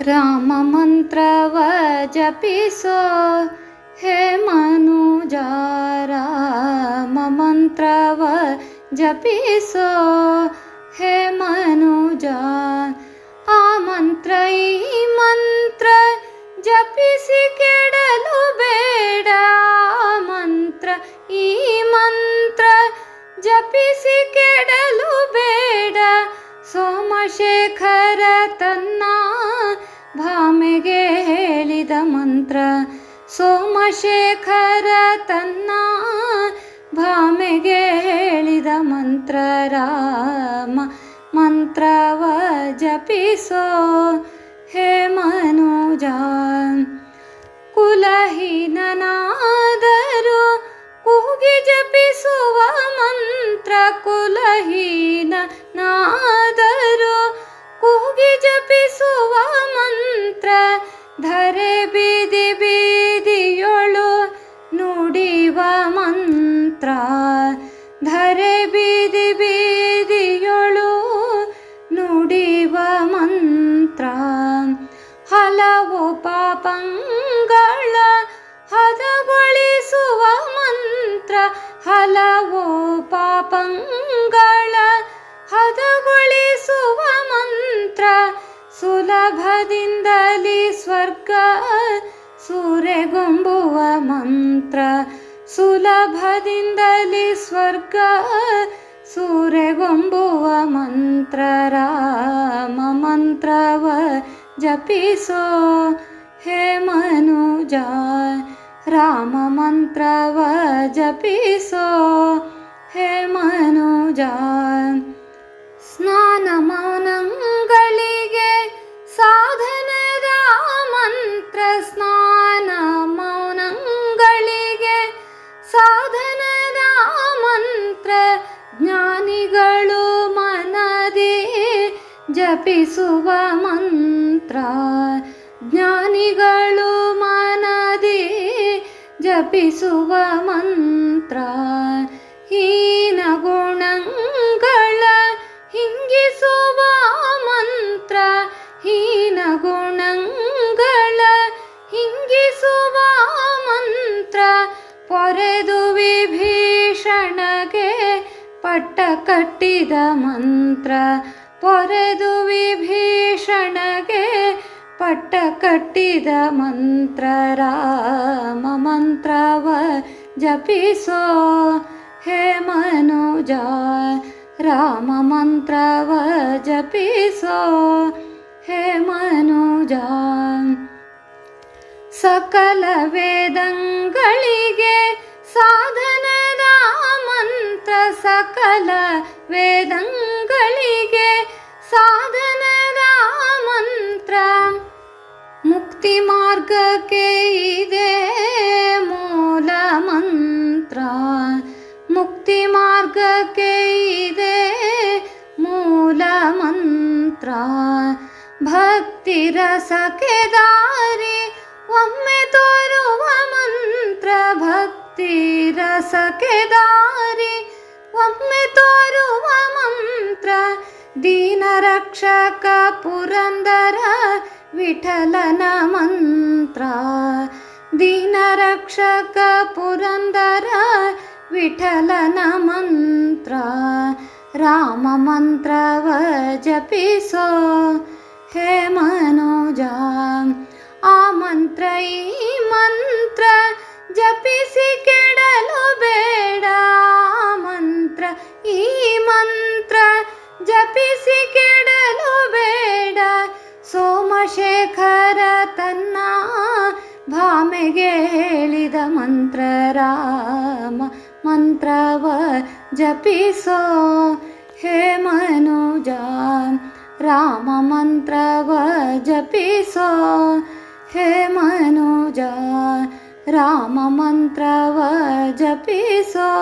राम मन्त्र हे मनुजा राममन्त्र व सो हे मनुजा आ मन्त्र ई मन्त्र जपिसि केडलु बेड। मन्त्र ई मन्त्र जपिसि केडलु बेड। सोमशेखर तन्ना ಭಾಮೆಗೆ ಹೇಳಿದ ಮಂತ್ರ ಸೋಮಶೇಖರ ತನ್ನ ಭಾಮೆಗೆ ಹೇಳಿದ ಮಂತ್ರ ರಾಮ ಮಂತ್ರವ ಜಪಿಸೋ ಹೇ ಮನುಜ ಕುಲಹೀನನಾದರೂ ಕೂಗಿ ಜಪಿಸುವ ಮಂತ್ರ ಕುಲಹೀನನಾದರೂ ಕೂಗಿ ಜಪಿಸುವ ಮಂತ್ರ ಧರೆ ಬೀದಿ ಬೀದಿಯೊಳು ನುಡಿವ ಮಂತ್ರ ಧರೆ ಬೀದಿ ಬೀದಿಯೊಳು ನುಡಿವ ಮಂತ್ರ ಹಲವು ಪಾಪಂಗಳ ಹದಗೊಳಿಸುವ ಮಂತ್ರ ಹಲವು ಪಾಪಂಗಳ ಸುಲಭದಿಂದಲೇ ಸ್ವರ್ಗ ಸೂರೆಗೊಂಬುವ ಮಂತ್ರ. ಸುಲಭದಿಂದಲೇ ಸ್ವರ್ಗ ಸೂರೆಗೊಂಬುವ ಮಂತ್ರ. ರಾಮ ಮಂತ್ರವ ಜಪಿಸೋ ಹೇ ಮನುಜ. ರಾಮ ಮಂತ್ರವ ಜಪಿಸೋ ಹೇ ಮನುಜ. ಸ್ನಾನ ಜಪಿಸುವ ಮಂತ್ರ. ಜ್ಞಾನಿಗಳು ಮನದಿ ಜಪಿಸುವ ಮಂತ್ರ. ಹೀನ ಗುಣಗಳ ಹಿಂಗಿಸುವ ಮಂತ್ರ. ಹೀನ ಗುಣಗಳ ಹಿಂಗಿಸುವ ಮಂತ್ರ. ಪೊರೆದು ವಿಭೀಷಣಗೆ ಪಟ್ಟ ಕಟ್ಟಿದ ಮಂತ್ರ. ಪೊರೆದು ವಿಭೀಷಣಗೆ ಪಟ್ಟ ಕಟ್ಟಿದ ಮಂತ್ರ, ರಾಮ ಮಂತ್ರವ ಜಪಿಸೋ ಹೇ ಮನುಜ, ರಾಮ ಮಂತ್ರವ ಜಪಿಸೋ ಹೇ ಮನುಜ. ಸಕಲ ವೇದಂಗಳಿಗೆ ಸಾಧನದ ಮಂತ್ರ, ಸಕಲ ವೇದಂಗಳಿಗೆ ಮಾರ್ಗಕ್ಕೆ ಇದೆ ಮೂಲ ಮಂತ್ರ ಭಕ್ತಿ ರಸಕ್ಕೆ ದಾರಿ ಒಮ್ಮೆ ತೋರುವ ಮಂತ್ರ ಭಕ್ತಿ ರಸಕ್ಕೆ ದಾರಿ ಒಮ್ಮೆ ತೋರುವ ಮಂತ್ರ ದೀನ ರಕ್ಷಕ ಪುರಂದರ ವಿಠಲನ ಮಂತ್ರ ದೀನ ರಕ್ಷಕ ಪುರಂದರ ವಿಠಲನ ಮಂತ್ರ, ರಾಮ ಮಂತ್ರವ ಜಪಿಸೋ. ಹೇ ಮನೋಜ, ಆ ಮಂತ್ರ, ಈ ಮಂತ್ರ ಜಪಿಸಿ ಕೆಡಲು ಬೇಡ. ಮಂತ್ರ, ಈ ಮಂತ್ರ ಜಪಿಸಿ ಕೆಡಲು ಬೇಡ. ಸೋಮಶೇಖರ ತನ್ನ ಭಾಮೆಗೆ ಹೇಳಿದ ಮಂತ್ರ, ರಾಮ मन्त्र जपिसो। हे मनुज राममन्त्रव जपिसो। हे मनुज राममन्त्रव जपिसो।